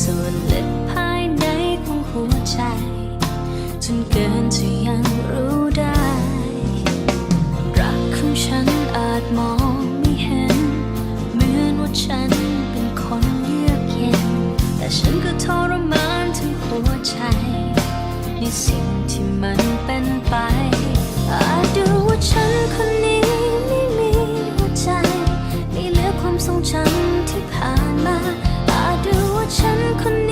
ส่วนเลึกภายในของหัวใจ จนเกินจะยังรู้ได้ รักของฉันอาจมองไม่เห็น เหมือนว่าฉันเป็นคนเยือกเย็น แต่ฉันก็ทรมานทั้งหัวใจ ในสิ่งที่มันเป็นไป อาจดูว่าฉันคนนี้ไม่มีหัวใจ ไม่เหลือความทรงจำที่ผ่านมา ฉันคนนี้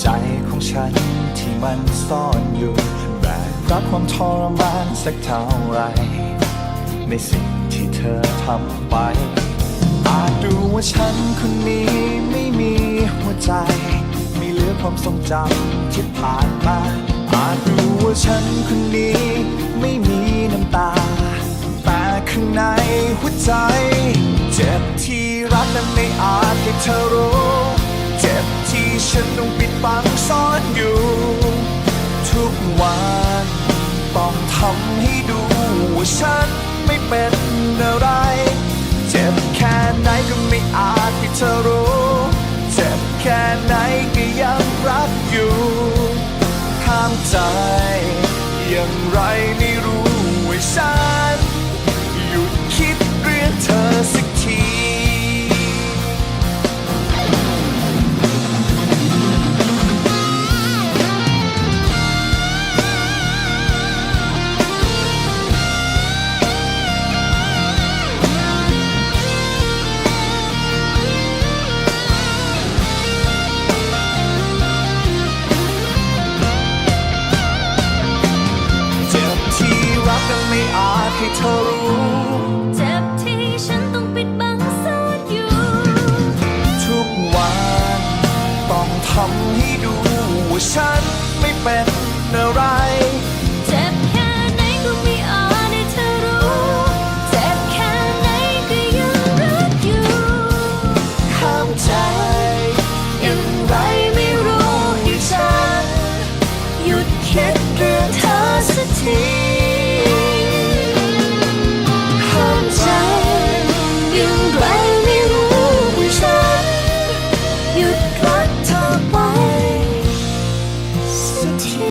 ใจของฉันที่มันซ่อนอยู่แบกรับความทรมานสักเท่าไร ในสิ่งที่เธอทำไป อาจดูว่าฉันคนนี้ไม่มีหัวใจ ไม่เหลือความทรงจำที่ผ่านมา อาจดูว่าฉันคนนี้ไม่มีน้ำตา แต่ข้างในหัวใจ เจ็บที่รักและไม่อาจให้เธอรู้ เจ็บ ที่ฉันต้องปิดบังซ่อนอยู่ ทุกวันต้องทำให้ดูว่าฉันไม่เป็นอะไร เจ็บแค่ไหนก็ไม่อาจให้เธอรู้ เจ็บแค่ไหนก็ยังรักอยู่ห้ามใจอย่างไรไม่รู้ว่าฉัน ฉันไม่เป็นอะไร เจ็บแค่ไหนก็ม่อาจให้เธอรู้ เจ็บแค่ไหนก็ยังรักอยู่ ข้ใจอย่ไรไม่รู้ให้ฉัน หยุดคิดเรื่องเธอสักที